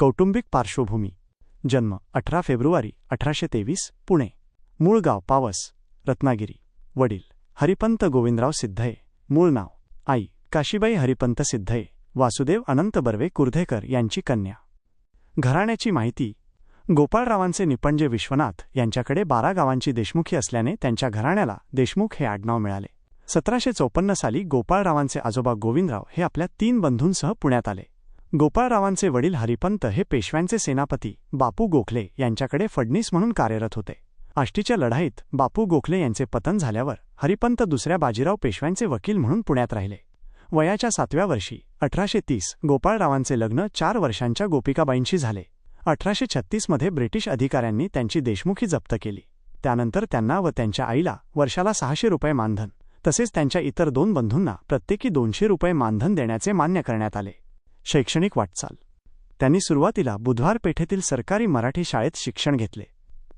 कौटुंबिक पार्श्वभूमी. जन्म अठरा फेब्रुवारी अठराशे तेवीस पुणे. मूळ गाव पावस रत्नागिरी. वडील हरिपंत गोविंदराव सिद्धये. मूळ नाव आई काशीबाई हरिपंत सिद्धये. वासुदेव अनंत बर्वे कुर्धेकर यांची कन्या. घराण्याची माहिती गोपाळरावांचे निपणजे विश्वनाथ यांच्याकडे बारा गावांची देशमुखी असल्याने त्यांच्या घराण्याला देशमुख हे आडनाव मिळाले. सतराशे चौपन्न साली गोपाळरावांचे आजोबा गोविंदराव हे आपल्या तीन बंधूंसह पुण्यात आले. गोपाळरावांचे वडील हरिपंत हे पेशव्यांचे सेनापती बापू गोखले यांच्याकडे फडणीस म्हणून कार्यरत होते. आष्टीच्या लढाईत बापू गोखले यांचे पतन झाल्यावर हरिपंत दुसऱ्या बाजीराव पेशव्यांचे वकील म्हणून पुण्यात राहिले. वयाच्या सातव्या वर्षी अठराशे तीस गोपाळरावांचे लग्न चार वर्षांच्या गोपिकाबाईंशी झाले. अठराशे छत्तीसमध्ये ब्रिटिश अधिकाऱ्यांनी त्यांची देशमुखी जप्त केली. त्यानंतर त्यांना व त्यांच्या आईला वर्षाला सहाशे रुपये मानधन तसेच त्यांच्या इतर दोन बंधूंना प्रत्येकी दोनशे रुपये मानधन देण्याचे मान्य करण्यात आले. शैक्षणिक वाटचाल. त्यांनी सुरुवातीला बुधवार पेठेतील सरकारी मराठी शाळेत शिक्षण घेतले.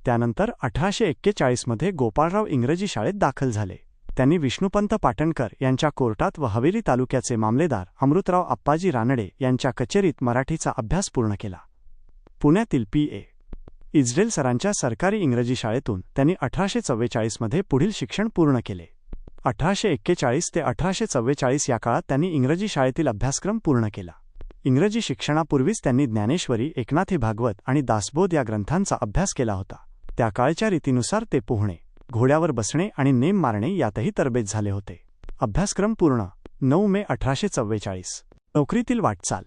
त्यानंतर अठराशे एक्केचाळीसमध्ये गोपाळराव इंग्रजी शाळेत दाखल झाले. त्यांनी विष्णुपंत पाटणकर यांच्या कोर्टात व हवेली तालुक्याचे मामलेदार अमृतराव आप्पाजी रानडे यांच्या कचेरीत मराठीचा अभ्यास पूर्ण केला. पुण्यातील पी. ए. इस्रेल सरांच्या सरकारी इंग्रजी शाळेतून त्यांनी अठराशे चव्वेचाळीसमध्ये पुढील शिक्षण पूर्ण केले. अठराशे एक्केचाळीस ते अठराशे चव्वेचाळीस या काळात त्यांनी इंग्रजी शाळेतील अभ्यासक्रम पूर्ण केला. इंग्रजी शिक्षणापूर्वीच त्यांनी ज्ञानेश्वरी एकनाथी भागवत आणि दासबोध या ग्रंथांचा अभ्यास केला होता. त्या काळच्या रीतीनुसार ते पोहणे घोड्यावर बसणे आणि नेम मारणे यातही तरबेज झाले होते. अभ्यासक्रम पूर्ण नऊ मे अठराशे चव्वेचाळीस. नोकरीतील वाटचाल.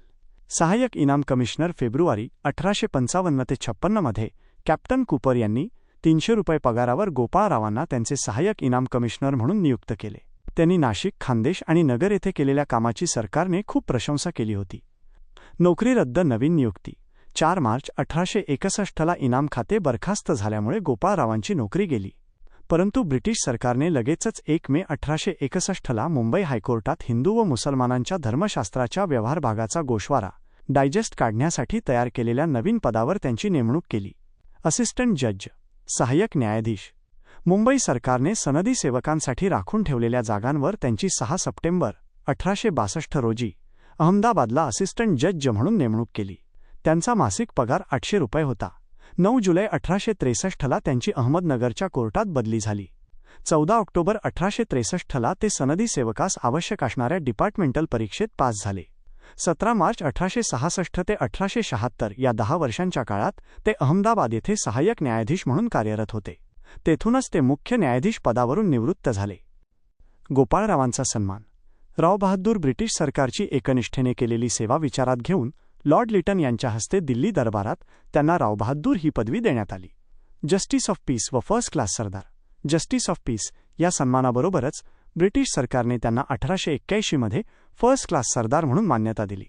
सहाय्यक इनाम कमिशनर फेब्रुवारी अठराशे पंचावन्न ते छप्पन्नमध्ये कॅप्टन कुपर यांनी तीनशे रुपये पगारावर गोपाळरावांना त्यांचे सहाय्यक इनाम कमिशनर म्हणून नियुक्त केले. त्यांनी नाशिक खानदेश आणि नगर येथे केलेल्या कामाची सरकारने खूप प्रशंसा केली होती. नोकरी रद्द नवीन नियुक्ती. चार मार्च अठराशे एकसष्टला इनाम खाते बरखास्त झाल्यामुळे गोपाळरावांची नोकरी गेली. परंतु ब्रिटिश सरकारने लगेचच एक मे अठराशे एकसष्टला मुंबई हायकोर्टात हिंदू व मुसलमानांच्या धर्मशास्त्राच्या व्यवहार भागाचा गोषवारा डायजेस्ट काढण्यासाठी तयार केलेल्या नवीन पदावर त्यांची नेमणूक केली. असिस्टंट जज सहाय्यक न्यायाधीश मुंबई सरकारने सनदी सेवकांसाठी राखून ठेवलेल्या जागांवर त्यांची सहा सप्टेंबर अठराशे बासष्ट रोजी अहमदाबादला असिस्टंट जज म्हणून नेमणूक केली. त्यांचा मासिक पगार आठशे रुपये होता. नऊ जुलै अठराशे त्रेसष्टला त्यांची अहमदनगरच्या कोर्टात बदली झाली. चौदा ऑक्टोबर अठराशे त्रेसष्टला ते सनदी सेवकास आवश्यक असणाऱ्या डिपार्टमेंटल परीक्षेत पास झाले. सतरा मार्च अठराशे सहासष्ट ते अठराशे शहात्तर या दहा वर्षांच्या काळात ते अहमदाबाद येथे सहाय्यक न्यायाधीश म्हणून कार्यरत होते. तेथूनच ते मुख्य न्यायाधीश पदावरून निवृत्त झाले. गोपाळरावांचा सन्मान. राव बहादूर ब्रिटिश सरकारची एकनिष्ठेने केलेली सेवा विचारात घेऊन लॉर्ड लिटन यांच्या हस्ते दिल्ली दरबारात त्यांना रावबहादूर ही पदवी देण्यात आली. जस्टिस ऑफ पीस व first class Sardar. Justice of peace या सन्मानाबरोबरच ब्रिटिश सरकारने त्यांना अठराशे एक्क्याऐंशीमध्ये फर्स्ट क्लास सरदार म्हणून मान्यता दिली.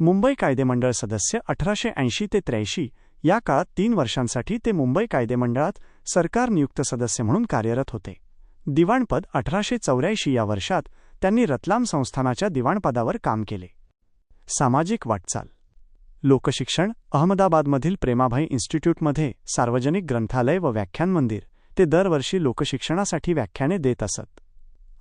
मुंबई कायदेमंडळ सदस्य अठराशे ऐंशी ते त्र्याऐंशी या काळात तीन वर्षांसाठी ते मुंबई कायदेमंडळात सरकार नियुक्त सदस्य म्हणून कार्यरत होते. दिवाणपद अठराशे चौऱ्याऐंशी या वर्षात त्यांनी रतलाम संस्थानाच्या दिवाणपदावर काम केले. सामाजिक वाटचाल. लोकशिक्षण अहमदाबादमधील प्रेमाभाई इन्स्टिट्यूटमध्ये सार्वजनिक ग्रंथालय व व्याख्यान मंदिर ते दरवर्षी लोकशिक्षणासाठी व्याख्याने देत असत.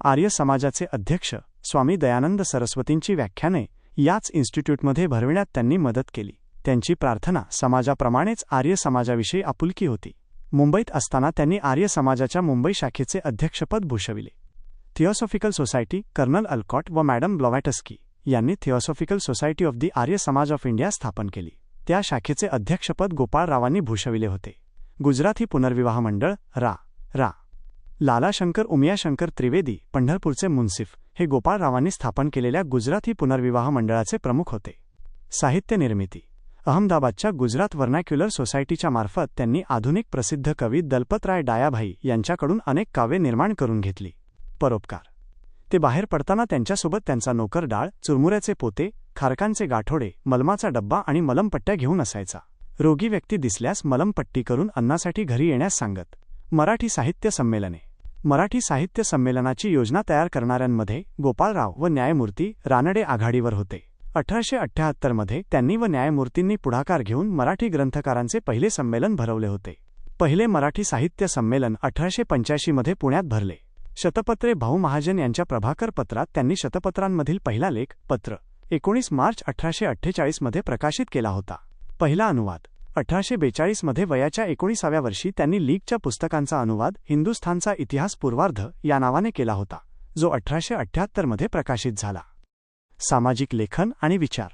आर्य समाजाचे अध्यक्ष स्वामी दयानंद सरस्वतींची व्याख्याने याच इन्स्टिट्यूटमध्ये भरविण्यात त्यांनी मदत केली. त्यांची प्रार्थना समाजाप्रमाणेच आर्य समाजाविषयी आपुलकी होती. मुंबईत असताना त्यांनी आर्य समाजाच्या मुंबई शाखेचे अध्यक्षपद भूषविले. थिओसॉफिकल सोसायटी कर्नल अल्कॉट व मॅडम ब्लॉवॅटस्की यांनी theosophical society of the Arya Samaj of India स्थापन केली. त्या शाखेचे अध्यक्षपद गोपाळरावांनी भूषविले होते. गुजराती पुनर्विवाह मंडळ रा रा. लालाशंकर उमियाशंकर त्रिवेदी पंढरपूरचे मुन्सिफ हे गोपाळरावांनी स्थापन केलेल्या गुजराती पुनर्विवाह मंडळाचे प्रमुख होते. साहित्य निर्मिती. अहमदाबादच्या गुजरात वर्नॅक्युलर सोसायटीच्या मार्फत त्यांनी आधुनिक प्रसिद्ध कवी दलपतराय डायाभाई यांच्याकडून अनेक काव्ये निर्माण करून घेतली. परोपकार. ते बाहेर पडताना त्यांच्यासोबत त्यांचा नोकर डाळ चुरमुऱ्याचे पोते खारकांचे गाठोडे मलमाचा डब्बा आणि मलमपट्ट्या घेऊन असायचा. रोगी व्यक्ती दिसल्यास मलमपट्टी करून अन्नासाठी घरी येण्यास सांगत. मराठी साहित्य संमेलने. मराठी साहित्य संमेलनाची योजना तयार करणाऱ्यांमध्ये गोपाळराव व न्यायमूर्ती रानडे आघाडीवर होते. अठराशे अठ्ठ्याहत्तरमध्ये त्यांनी व न्यायमूर्तींनी पुढाकार घेऊन मराठी ग्रंथकारांचे पहिले संमेलन भरवले होते. पहिले मराठी साहित्य संमेलन अठराशे पंच्याऐंशीमध्ये पुण्यात भरले. शतपत्रे भाऊ महाजन यांच्या प्रभाकर पत्रात त्यांनी शतपत्रांमधील पहिला लेख पत्र एकोणीस मार्च अठराशे अठ्ठेचाळीसमध्ये प्रकाशित केला होता. पहिला अनुवाद अठराशे बेचाळीसमध्ये वयाच्या एकोणीसाव्या वर्षी त्यांनी लीगच्या पुस्तकांचा अनुवाद हिंदुस्थानचा इतिहास पूर्वार्ध या नावाने केला होता जो अठराशे अठ्ठ्याहत्तरमध्ये प्रकाशित झाला. सामाजिक लेखन आणि विचार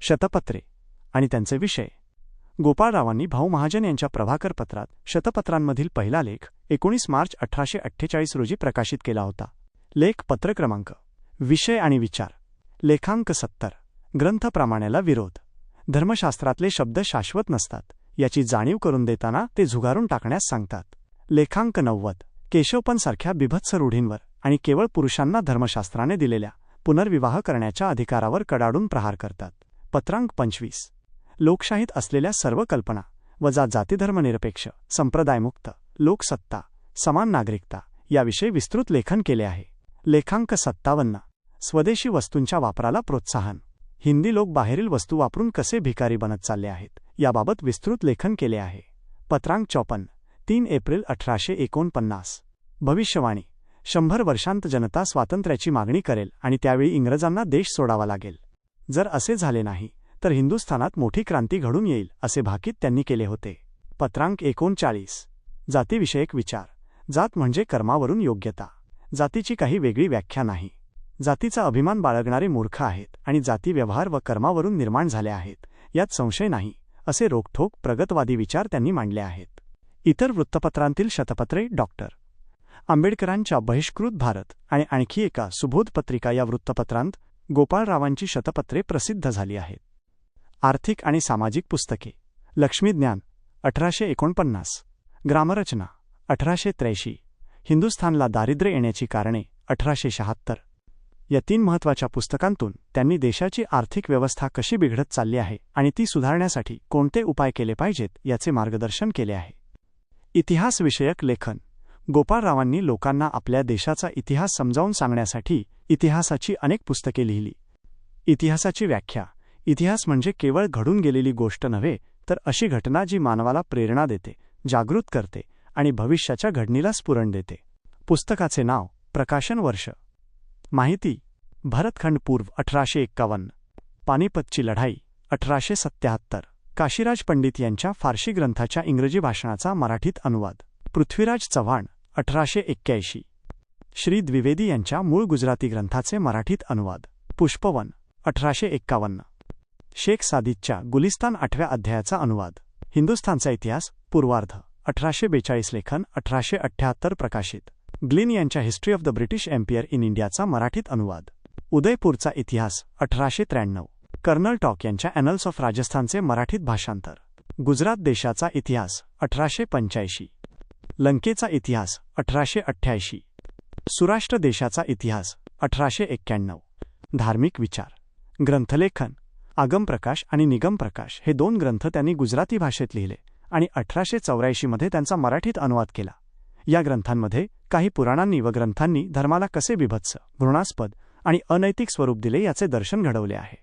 शतपत्रे आणि त्यांचे विषय. गोपाळरावांनी भाऊ महाजन यांच्या प्रभाकर पत्रात शतपत्रांमधील पहिला लेख एकोणीस मार्च अठराशे अठ्ठेचाळीस रोजी प्रकाशित केला होता. लेख पत्र क्रमांक विषय आणि विचार लेखांक सत्तर ग्रंथप्रामाण्याला विरोध धर्मशास्त्रातले शब्द शाश्वत नसतात याची जाणीव करून देताना ते झुगारून टाकण्यास सांगतात. लेखांक नव्वद केशवपणसारख्या बिभत्स रूढींवर आणि केवळ पुरुषांना धर्मशास्त्राने दिलेल्या पुनर्विवाह करण्याच्या अधिकारावर कडाडून प्रहार करतात. पत्रांक पंचवीस लोकशाहीत असलेल्या सर्व कल्पना वजा जातीधर्मनिरपेक्ष संप्रदायमुक्त लोकसत्ता समान नागरिकता याविषयी विस्तृत लेखन केले आहे. लेखांक सत्तावन्न स्वदेशी वस्तूंच्या वापराला प्रोत्साहन. हिंदी लोक बाहेरील वस्तू वापरून कसे भिकारी बनत चालले आहेत याबाबत विस्तृत लेखन केले आहे. पत्रांक चौपन्न तीन एप्रिल अठराशे एकोणपन्नास. भविष्यवाणी. शंभर वर्षांत जनता स्वातंत्र्याची मागणी करेल आणि त्यावेळी इंग्रजांना देश सोडावा लागेल. जर असे झाले नाही तर हिंदुस्थानात मोठी क्रांती घडून येईल असे भाकीत त्यांनी केले होते. पत्रांक एकोणचाळीस. जातीविषयक विचार. जात म्हणजे कर्मावरून योग्यता. जातीची काही वेगळी व्याख्या नाही. जातीचा अभिमान बाळगणारे मूर्ख आहेत आणि जाती व्यवहार व कर्मावरून निर्माण झाले आहेत यात संशय नाही असे रोखठोक प्रगतवादी विचार त्यांनी मांडले आहेत. इतर वृत्तपत्रांतील शतपत्रे डॉक्टर आंबेडकरांच्या बहिष्कृत भारत आणि आणखी एका सुबोध पत्रिका या वृत्तपत्रांत गोपाळरावांची शतपत्रे प्रसिद्ध झाली आहेत. आर्थिक आणि सामाजिक पुस्तके. लक्ष्मीज्ञान अठराशे एकोणपन्नास. ग्रामरचना अठराशे त्र्याऐंशी. हिंदुस्थानला दारिद्र्य येण्याची कारणे अठराशे शहात्तर. या तीन महत्त्वाच्या पुस्तकांतून त्यांनी देशाची आर्थिक व्यवस्था कशी बिघडत चालली आहे आणि ती सुधारण्यासाठी कोणते उपाय केले पाहिजेत याचे मार्गदर्शन केले आहे. इतिहासविषयक लेखन. गोपाळरावांनी लोकांना आपल्या देशाचा इतिहास समजावून सांगण्यासाठी इतिहासाची अनेक पुस्तके लिहिली. इतिहासाची व्याख्या. इतिहास म्हणजे केवळ घडून गेलेली गोष्ट नव्हे तर अशी घटना जी मानवाला प्रेरणा देते जागृत करते आणि भविष्याच्या घडणीला स्फुरण देते. पुस्तकाचे नाव प्रकाशन वर्ष. माहिती भरतखंड पूर्व अठराशे एक्कावन्न. पानिपतची लढाई अठराशे सत्याहत्तर. काशीराज पंडित यांच्या फारशी ग्रंथाच्या इंग्रजी भाषणाचा मराठीत अनुवाद. पृथ्वीराज चव्हाण अठराशे एक्क्याऐंशी. श्री द्विवेदी यांच्या मूळ गुजराती ग्रंथाचे मराठीत अनुवाद. पुष्पवन अठराशे एक्कावन्न. शेख सादिदच्या गुलिस्तान आठव्या अध्यायाचा अनुवाद. हिंदुस्थानचा इतिहास पूर्वार्ध. अठराशे बेचाळीस लेखन अठराशे अठ्ठ्याहत्तर प्रकाशित. ग्लिन यांच्या history of the British empire in इंडियाचा मराठीत अनुवाद. उदयपूरचा इतिहास अठराशे त्र्याण्णव. कर्नल टॉक यांच्या ॲनल्स ऑफ राजस्थानचे मराठीत भाषांतर. गुजरात देशाचा इतिहास अठराशे पंच्याऐंशी. लंकेचा इतिहास अठराशे अठ्ठ्याऐंशी. सुराष्ट्र देशाचा इतिहास अठराशे एक्क्याण्णव. धार्मिक विचार. ग्रंथलेखन आगमप्रकाश आणि निगमप्रकाश हे दोन ग्रंथ त्यांनी गुजराती भाषेत लिहिले आणि अठराशे चौऱ्याऐंशीमध्ये त्यांचा मराठीत अनुवाद केला. या ग्रंथांमध्ये काही पुराणांनी व ग्रंथांनी धर्माला कसे बिभत्स घृणास्पद आणि अनैतिक स्वरूप दिले याचे दर्शन घडवले आहे.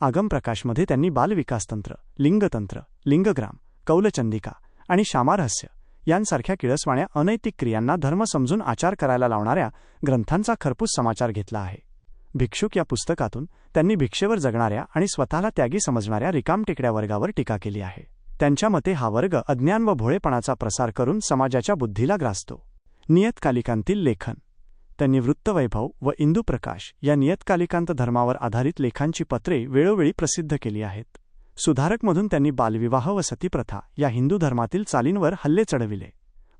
आगमप्रकाशमध्ये त्यांनी बालविकासतंत्र लिंगतंत्र लिंगग्राम कौलचंदिका आणि शामारहस्य यांसारख्या किळसवाण्या अनैतिक क्रियांना धर्म समजून आचार करायला लावणाऱ्या ग्रंथांचा खरपूस समाचार घेतला आहे. भिक्षुक या पुस्तकातून त्यांनी भिक्षेवर जगणाऱ्या आणि स्वतःला त्यागी समजणाऱ्या रिकामटेकड्या वर्गावर टीका केली आहे. त्यांच्या मते हा वर्ग अज्ञान व भोळेपणाचा प्रसार करून समाजाच्या बुद्धीला ग्रासतो. नियतकालिकांतील लेखन. त्यांनी वृत्तवैभव व इंदुप्रकाश या नियतकालिकांत धर्मावर आधारित लेखांची पत्रे वेळोवेळी प्रसिद्ध केली आहेत. सुधारकमधून त्यांनी बालविवाह व सतीप्रथा या हिंदू धर्मातील चालींवर हल्ले चढविले.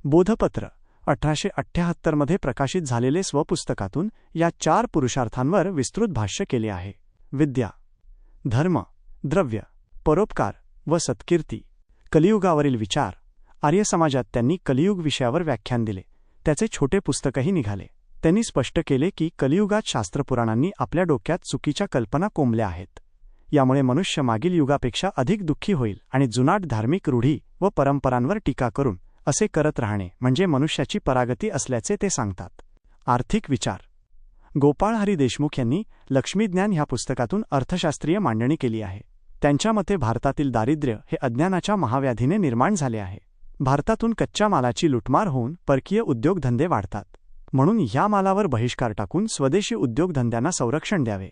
बोधपत्र. अठराशे अठ्ठ्याहत्तरमध्ये प्रकाशित झालेले स्वपुस्तकातून या चार पुरुषार्थांवर विस्तृत भाष्य केले आहे. विद्या धर्म द्रव्य परोपकार व सत्कीर्ती कलियुगावरील विचार आर्य समाजात त्यांनी कलियुग विषयावर व्याख्यान दिले. त्याचे छोटे पुस्तकही निघाले. त्यांनी स्पष्ट केले की कलियुगात शास्त्रपुराणांनी आपल्या डोक्यात चुकीच्या कल्पना कोंबल्या आहेत. यामुळे मनुष्य मागील युगापेक्षा अधिक दुःखी होईल आणि जुनाट धार्मिक रूढी व परंपरांवर टीका करून असे करत राहणे म्हणजे मनुष्याची परागती असल्याचे ते सांगतात. आर्थिक विचार. गोपाळ हरी देशमुख यांनी लक्ष्मीज्ञान ह्या पुस्तकातून अर्थशास्त्रीय मांडणी केली आहे. त्यांच्या मते भारतातील दारिद्र्य हे अज्ञानाच्या महाव्याधीने निर्माण झाले आहे. भारतातून कच्च्या मालाची लुटमार होऊन परकीय उद्योगधंदे वाढतात. म्हणून या मालावर बहिष्कार टाकून स्वदेशी उद्योगधंद्यांना संरक्षण द्यावे.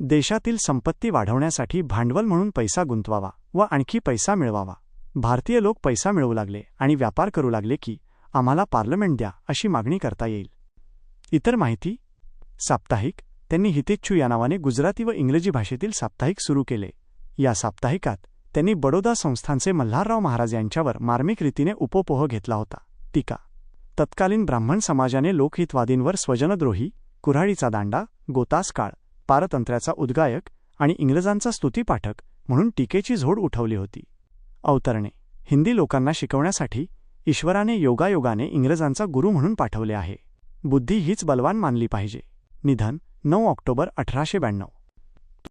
देशातील संपत्ती वाढवण्यासाठी भांडवल म्हणून पैसा गुंतवावा व आणखी पैसा मिळवावा. भारतीय लोक पैसा मिळवू लागले आणि व्यापार करू लागले की आम्हाला पार्लमेंट द्या अशी मागणी करता येईल. इतर माहिती साप्ताहिक त्यांनी हितेच्छू या नावाने गुजराती व इंग्रजी भाषेतील साप्ताहिक सुरू केले. या साप्ताहिकात त्यांनी बडोदा संस्थांचे मल्हारराव महाराज यांच्यावर मार्मिक रीतीने उपोपोह घेतला होता. टीका तत्कालीन ब्राह्मण समाजाने लोकहितवादींवर स्वजनद्रोही कुऱ्हाडीचा दांडा गोतास काळ पारतंत्र्याचा उद्गायक आणि इंग्रजांचा स्तुतीपाठक म्हणून टीकेची झोड उठवली होती. अवतरणे. हिंदी लोकांना शिकवण्यासाठी ईश्वराने योगायोगाने इंग्रजांचा गुरु म्हणून पाठवले आहे. बुद्धी हीच बलवान मानली पाहिजे. निधन नऊ ऑक्टोबर अठराशे ब्याण्णव.